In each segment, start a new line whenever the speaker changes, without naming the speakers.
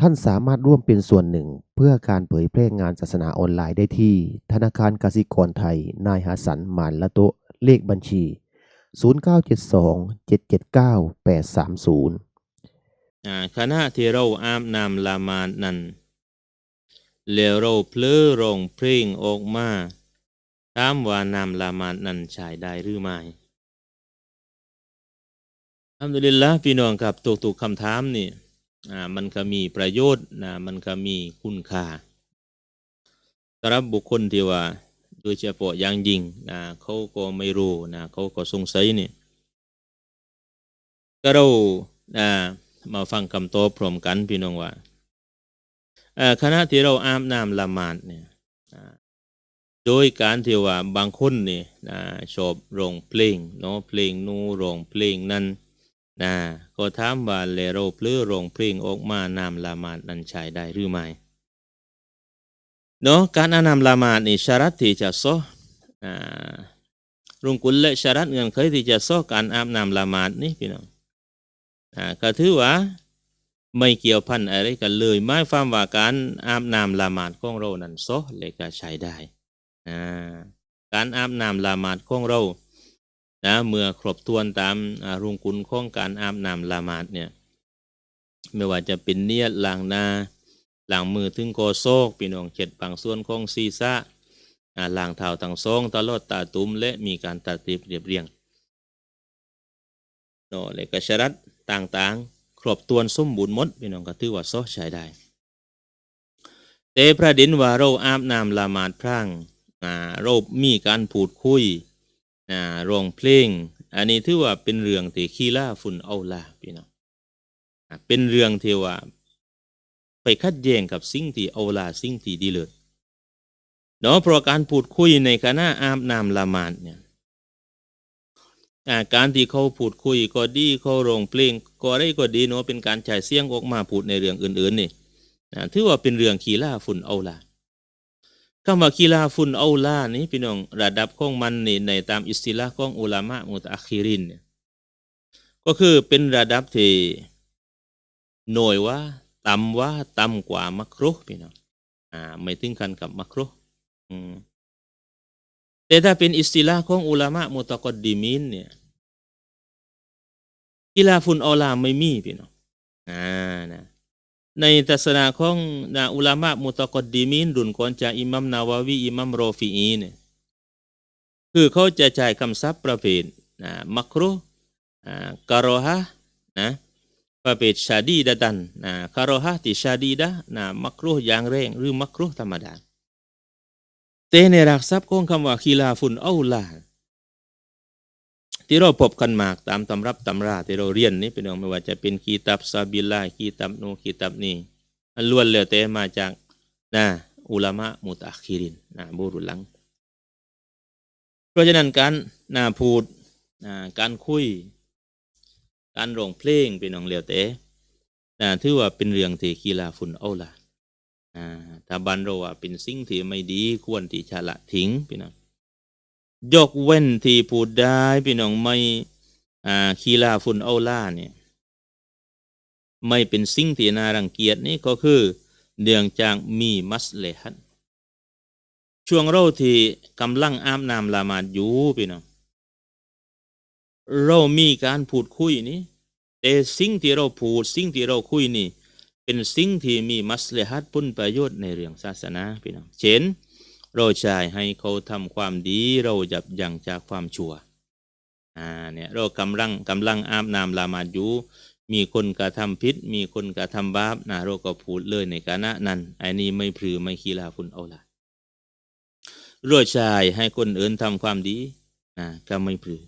ท่านสามารถร่วมเป็นส่วนหนึ่ง เพื่อการเผยแพร่งานศาสนาออนไลน์ได้ที่ ธนาคารกสิกรไทย นายหาสันหมานละโตเลขบัญชี 0972 779 830
อ่าขณะที่เราอาบน้ำละหมาดนั้นแล้วเราเพลอร้องเพลงออกมาถามว่าน้ำละหมาดนั้นใช้ได้หรือไม่อัมดุลิลละพี่น้องครับทุกๆคำถามนี่ อ่ามันก็มีประโยชน์นะมันก็มีคุณค่าสำหรับบุคคลที่ว่าโดยเฉพาะอย่างยิ่งนะเขาก็ไม่รู้นะเขาก็สงสัยนี่ก็เราอ่ามาฟังคำตอบพร้อมกันพี่น้องว่าเอ่อขณะที่เราอาบน้ำละหมาดเนี่ยโดยการที่ว่าบางคนนี่นะชอบร้องเพลงเนาะเพลงนู้ร้องเพลงนั้น นะก็ถามว่าแล้วเราเพลอร้องเพลงออกมานำละหมาดนั้นใช้ได้หรือไม่เนาะการอาบน้ำละหมาดนี่ชารัตที่จะซอรุงกุลและชารัตเงินเคยที่จะซอการอาบนำละหมาดนี่พี่น้องอ่าก็ถือว่าไม่เกี่ยวพันอะไรกันเลยหมายความว่าการอาบนำละหมาดของเรานั้นซอเลยก็ใช้ได้อ่าการอาบนำละหมาดของเรา นะเมื่อครบถ้วนตามรุงคุณของการอาบน้ำละหมาดเนี่ยไม่ว่าจะเป็นเนียดล้างหน้าล้างมือถึงโกโซกพี่น้องเช็ดบางส่วนของศีรษะอ่าล้างเท้าทั้งสองตลอดตาตุ้มและมีการตัดเรียบเรียบเรียงเนาะเลยก็ชรัดต่างๆ ครบตัวนสมบูรณ์หมดพี่น้องก็ถือว่าซอใช้ได้แต่ประเด็นว่าเราอาบน้ำละหมาดพร่างอาเรามีการพูดคุย อ่าร้องเพลง อันนี้ถือว่าเป็นเรื่องที่ขี้ล่าฝุ่นเอาล่ะพี่น้องเป็นเรื่องที่ว่า ไปขัดแย้งกับสิ่งที่เอาล่ะสิ่งที่ดีเลิศเนาะเพราะการพูดคุยในคณะอาบน้ำละมาดเนี่ยการที่เขาพูดคุยก็ดีเขาร้องเพลงก็ได้ก็ดีเนาะเป็นการฉายเสียงออกมาพูดในเรื่องอื่นๆนี่อ่าถือว่าเป็นเรื่องขีล่าฝุ่นเอาล่ะ คำว่าขีลาฝุ่นเอาล่านี่พี่น้องระดับของมันนี่ในตามอิสติลาของอุลามะมุตะอัคิรินเนี่ยก็คือเป็นระดับที่หน่วยว่าต่ำว่าต่ำกว่ามักรุพี่น้องอ่าไม่ถึงกันกับมักรุอืมแต่ถ้าเป็นอิสติลาของอุลามะมุตะกอดดิมินเนี่ยกีฬาฟุนออลาไม่มีพี่น้องอ่านะ ในทัศนะของนะอุลามะมุตะกดดิมินรุ่นก่อนจากอิมัมนาวาวีอิมัมโรฟีอีเนี่ยคือเขาจะใช้คำศัพท์ประเภทนะมักรุอ่ากะโรฮะนะประเภทชาดีดะดันนะกะโรฮะที่ชาดีดะนะมักรุอย่างแรงหรือมักรุธรรมดาแต่ในหลักทรัพย์ของคำว่าคีลาฟุนเอาลา ที่เราพบกันมากตามตำรับตำราที่เราเรียนนี่เป็นองไม่ว่าจะเป็นกีตับซาบิลากีตับโนกีตับนี่อันล้วนแล้วแต่มาจากนะอุลามะมุตะคิรินนะบุรุษหลัง เพราะฉะนั้นการนะพูดนะการคุย การร้องเพลงเป็นองแล้วแต่นะถือว่าเป็นเรื่องที่กีฬาฟุนเอาลาอ่าถ้าบันเราว่าเป็นสิ่งที่ไม่ดีควรที่จะละทิ้งพี่น้อง ยกเว้นที่พูดได้พี่น้องไม่อ่าคีลาฟุนเอาล่าเนี่ยไม่เป็นสิ่งที่น่ารังเกียจนี่ก็คือเนื่องจากมีมัสเลฮันช่วงเราที่กำลังอาบน้ำละหมาดอยู่พี่น้องเรามีการพูดคุยนี่แต่สิ่งที่เราพูดสิ่งที่เราคุยนี่ เป็นสิ่งที่มีมัสเลฮัดผลประโยชน์ในเรื่องศาสนาพี่น้องเช่น เราใช้ให้เขาทำความดีเราจับยั้งจากความชั่วอ่าเนี่ยเรากำลังกำลังอาบน้ำละหมาดอยู่มีคนกระทำผิดมีคนกระทำบาปนะเราก็พูดเลยในคณะนั้นไอ้นี้ไม่พือไม่คีลาคุณเอาละเราใช้ให้คนอื่นทำความดีนะก็ไม่พือ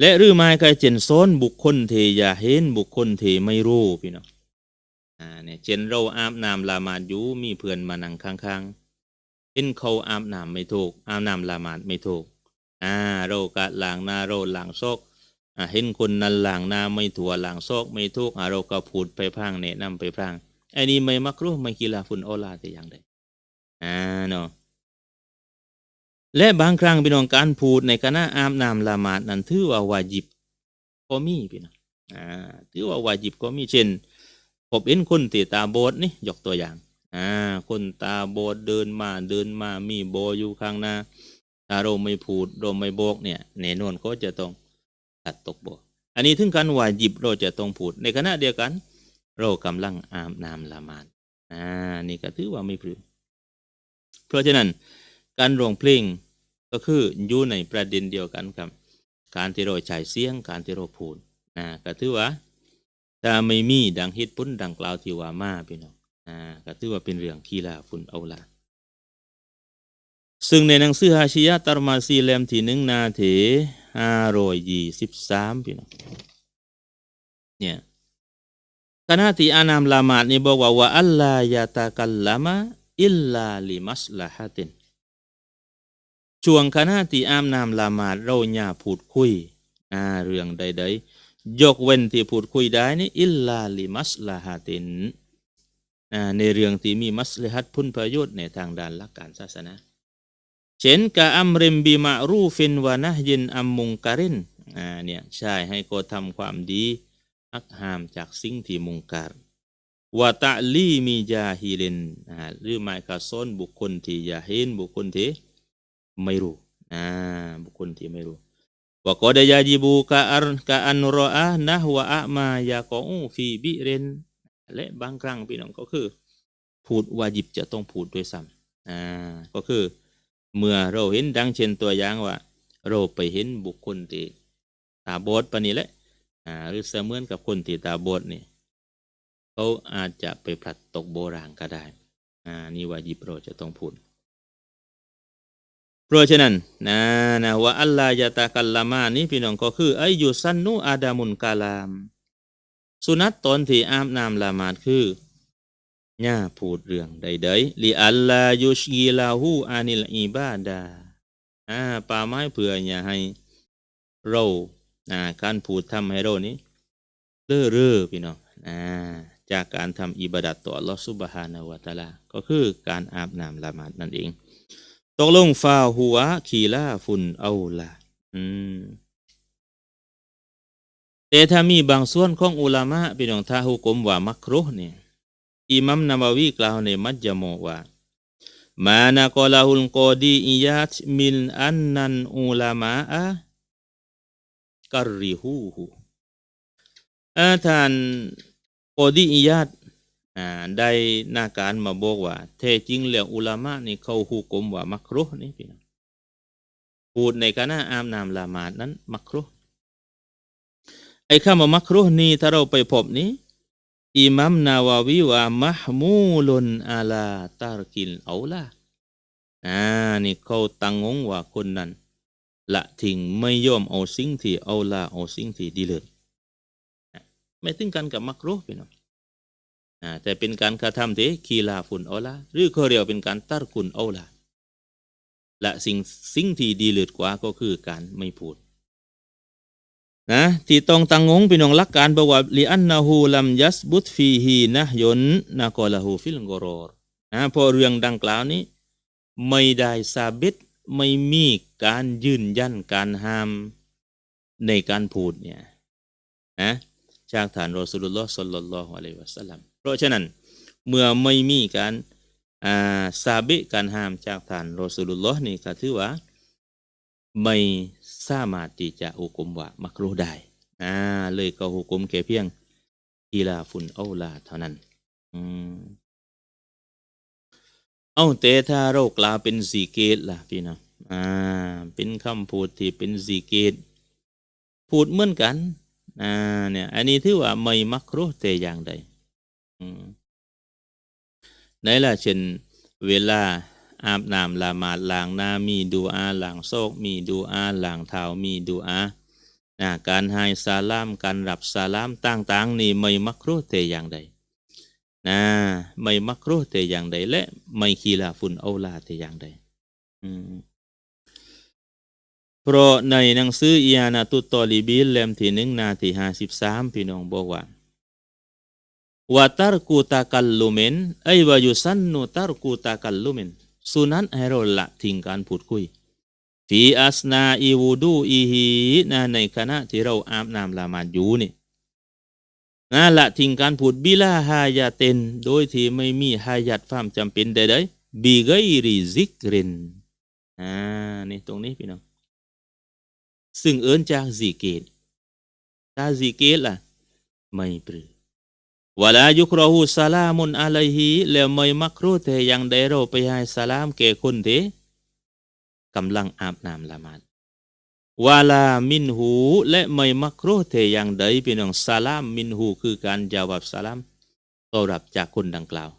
และรือไม่ก็เจนโซนบุคคลที่อย่าเห็นบุคคลเทไม่รู้พี่น้องอ่าเนี่ยเช่นเราอาบน้ำละหมาดอยู่มีเพื่อนมานั่งข้างๆ เห็นเขาอาบน้ำไม่ถูกอาบน้ำละหมาดไม่ถูกอ่าเราก็ล้างหน้าเราล้างซอกอ่าเห็นคนนั้นล้างหน้าไม่ถั่วล้างซอกไม่ถูกอ่าเราก็พูดไปพรางแนะนำไปพรางไอ้นี่ไม่มักรู้ไม่กีฬาฟุนโอลาแต่อย่างใดอ่าเนาะและบางครั้งพี่น้องการพูดในคณะอาบน้ำละหมาดนั้นถือว่าวาจิบก็มีพี่น้องอ่าถือว่าวาจิบก็มีเช่นพบเห็นคนที่ตาโบอดนี่ยกตัวอย่าง อ่าคนตาบอดเดินมาเดินมามีโบอยู่ข้างหน้าถ้าเราไม่พูดเราไม่บอกเนี่ยแน่นอนก็จะต้องตัดตกโบอันนี้ถึงการว่าหยิบเราจะต้องพูด ในขณะเดียวกัน เรากำลังอาบน้ำละมาดอ่านี่ก็ถือว่าไม่พลืเพราะฉะนั้นการร้องเพลงก็คืออยู่ในประเด็นเดียวกันครับ การที่เราใช้เสียงการที่เราพูดนะก็ถือว่าถ้าไม่มีดังเหตุผลดังกล่าวที่ว่ามาพี่น้อง อ่าก็ถือว่าเป็นเรื่องขี้ลาฝุ่นเอาละซึ่งในหนังสือฮาชิยะตารมาซีเลมที่หนึ่งนาเถห้าร้อยยี่สิบสามพี่น้องเนี่ยขณะที่อานามละหมาดนี่บอกว่าว่าอัลลายาตากัลลามะอิลลาลิมัสลาฮัตินช่วงขณะที่อามนามละหมาดเราอย่าพูดคุยอ่าเรื่องใดๆยกเว้นที่พูดคุยได้นี่อิลลาลิมัสลาฮัติน ในเรื่องที่มีมัสลิฮัตพุ่นประโยชน์ในทางด้านหลักการศาสนา เช่นกะอัมริมบิมารูฟินวานะยินอัมมุงการินอ่าเนี่ยใช่ให้ก็ทำความดีอักหามจากสิ่งที่มุงการวะตะลีมีจาฮิลินอ่าหรือหมายกาซ้นบุคคลที่ยาฮินบุคคลที่ไม่รู้อ่าบุคคลที่ไม่รู้วะกอดยาจิบูกะอัรกะอันรออะนะวะอะมายากอูฟีบิเรน และบางครั้งพี่น้องก็คือพูดวาจิบจะต้องพูดด้วยซ้ำอ่าก็คือ เมื่อเราเห็นดังเช่นตัวอย่างว่า เราไปเห็นบุคคลที่ตาบอดปานนี้แหละอ่าหรือเสมือนกับคนที่ตาบอดนี่เขาอาจจะไปผลัดตกโบราณก็ได้อ่านี่ว่ายิบเราจะต้องพูดเพราะฉะนั้นนะนะว่าอัลลายะตากัลลามานี่พี่น้องก็คือไอยุสันนูอาดามุนกาลาม สุนัตตนที่อาบน้ำละหมาดคือย่าพูดเรื่องใดๆลิอัลลายุชกีลาหูอานิลอิบาดาอ่าป่าไม้เพื่ออย่าให้เราอ่าการพูดทำให้เรานี้เลื่อเร่อพี่น้องอ่าจากการทำอิบาดัตต่อลลอฮฺซุบฮานาวะตาลา ก็คือการอาบน้ำละหมาดนั่นเอง ตกลงฟาหัวขีลาฟุนเอาละอืม แต่ถ้ามีบางส่วนของอุลามะพี่น้องถ้าหุกมว่ามักรุเนี่ยอิมัมนาบาวีกล่าวในมัจจโมว่ามานะกลาฮุลกอดีอิยาตมินอันนันอุลามะอะกัรริฮูฮูอาท่านกอดีอิยาตอ่าได้นาการมาบอกว่าแท้จริงแล้วอุลามะนี่เขาฮูกมว่ามักรุนี่พี่น้องพูดในคณะอามนามละหมาดนั้นมักรุฮ ไอ้คำว่ามักรุนี่ถ้าเราไปพบนี้อิมัมนาวาวีว่ามะมูลุนอาลาตารกินเอาละอ่านี่เขาตังงงว่าคนนั้น ละทิ้งไม่ยอมเอาสิ่งที่เอาละเอาสิ่งที่ดีเลิศไม่ถึงกันกับมักรุพี่น้องอ่าแต่เป็นการกระทำที่คีลาฟุนเอาละหรือเขาเรียกเป็นการตารกุนเอาละและสิ่งสิ่งที่ดีเลิศกว่าก็คือการไม่พูด นะที่ต้องตังงงพี่น้องหลักการบอกว่าลิอันนาฮูลัมยัสบุตฟีฮีนะยนนะกอลาฮูฟิลกอรอรนะพอเรื่องดังกล่าวนี้ ไม่ได้ซาบิตไม่มีการยืนยันการห้ามในการพูดเนี่ยนะจากฐานรอสุลลอฮ์สัลลัลลอฮุอะลัยวะสัลลัมเพราะฉะนั้นเมื่อไม่มีการอ่าซาบิการห้ามจากฐานรอสุลลอฮ์นี่ก็ถือว่าไม่ สามารถที่จะหุกุมว่ามักรู้ได้อ่าเลยก็หุกุมแค่เพียงกีลาฟุนเอาลาเท่านั้น อืมเอาแต่ถ้าเรากล่าเป็นสีเกตล่ะพี่น้องอ่า เป็นคำพูดที่เป็นสีเกต พูดเหมือนกัน อ่า เนี่ย อันนี้ถือว่าไม่มักรู้แต่อย่างใด อืมไหนล่ะเช่นเวลา อาบน้ำละหมาดล้างหน้ามีดูอาล้างโซกมีดูอาล้างเท้ามีดูอานะการให้ซาลามการรับซาลามต่างๆนี่ไม่มักรู้แต่อย่างใดนะไม่มักรู้แต่อย่างใดและไม่คีลาฟุนเอาลาแต่อย่างใดอืมเพราะในหนังสืออียานาตุตอลิบิลเล่มที่หนึ่งนาที่ห้าสิบสามพี่น้องบอกว่า wa tarku takallumin ไอ้วายุสันนุตารกูตากัลลุมิน สุนันให้เราละทิ้งการพูดคุยฟีอัสนาอีวูดูอีฮีนะในขณะที่เราอาบน้ำละหมาดอยู่นี่นะละทิ้งการพูดบิลาฮายาเตนโดยที่ไม่มีฮายัดความจำเป็นใดๆบิไกริซิกรินอ่านี่ตรงนี้พี่น้องซึ่งเอิ้นจากซีเกตถ้าซีเกตล่ะ ไม่ปรือ วลายุครหูสลามุนอะลัยฮีแล้วไม่มักรู้แต่ยังได้รไปให้สลามแก่คนที่กำลังอาบน้ำละมาดวาลามินหูและไม่มักรู้แต่ยังใดพี่น้องสลามมินหูคือการจาวบสลามตอบรับจากคนดังกล่าว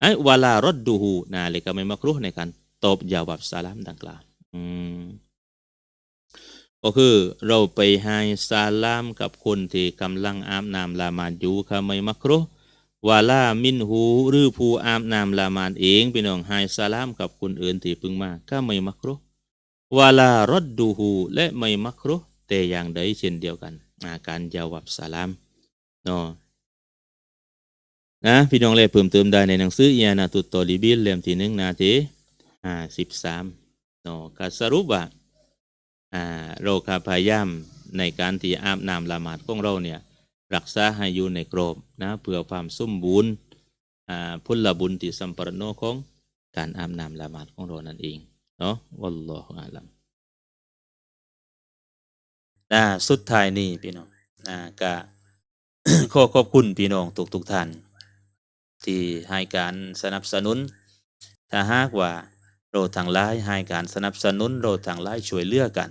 ไอ้วาลารดดูหูนะเลยก็ไม่มักรู้ในการตอบจาวบสลามดังกล่าว อืม ก็คือเราไปให้สาลามกับคนที่กำลังอาบน้ำละหมาดอยู่ค่ะไม่มักรุวาลามินหูหรือผู้อาบน้ำละหมาดเองพี่น้องให้สาลามกับคนอื่นที่พึ่งมาก็ไม่มักรุวาลารดดูหูและไม่มักรุแต่อย่างใดเช่นเดียวกัน อาการจาวับสาลามเนาะนะพี่น้องเลยเพิ่มเติมได้ในหนังสืออียานาตุตโตลิบิลเล่มที่หนึ่งนาทีห้าสิบสามเนาะก็สรุปว่า อ่าเราพยายามในการที่อาบน้ำละหมาดของเราเนี่ยรักษาให้อยู่ในกรอบนะเพื่อความสมบูรณ์พุทธบุญที่สัมปรโนของการอาบน้ำละหมาดของเรานั่นเองเนาะวัลลอฮุอาลัมนะสุดท้ายนี่พี่น้องนะก็ขอขอบคุณพี่น้องทุกทุกท่าน ที่ให้การสนับสนุน ถ้าหากว่าเราทางไลายให้การสนับสนุนเราทางไลายช่วยเหลือกัน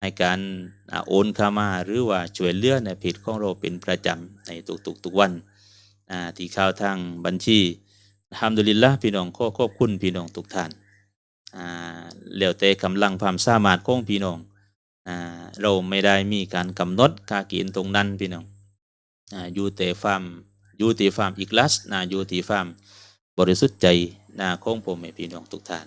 ให้การโอนเข้ามาหรือว่าช่วยเลือในเพจของเราเป็นประจำในทุกๆทุกวันที่เข้าทางบัญชีทำดุลิลละพี่น้องขอขอบคุณพี่น้องทุกท่านอ่าแล้วแต่กำลังความสามารถของพี่น้องเราไม่ได้มีการกำหนดค่ากณฑ์ตรงนั้นพี่น้องอยู่แต่ความอยู่ที่ความอีกลัสนะอยู่ที่ความบริสุทธิ์ใจนะของผมให้พี่น้องทุกท่าน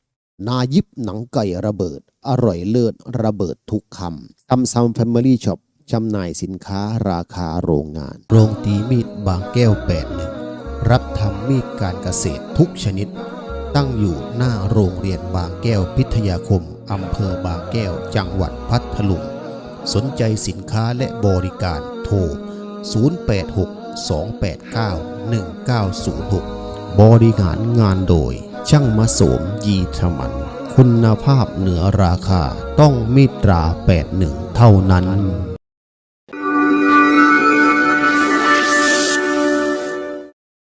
นายิบหนังไก่ระเบิด อร่อยเลิศระเบิดทุกคำซัมซัมแฟมิลี่ช็อปจำหน่ายสินค้าราคาโรงงาน โรงตีมีดบางแก้ว81รับทำมีดการเกษตรทุกชนิด ตั้งอยู่หน้าโรงเรียนบางแก้วพิทยาคมอำเภอบางแก้วจังหวัดพัทลุงสนใจสินค้าและบริการโทร 086-289-1906 บริหารงานโดย ช่างมาโสมยีธมัน คุณภาพเหนือราคาต้องมิตรา 81 เท่านั้น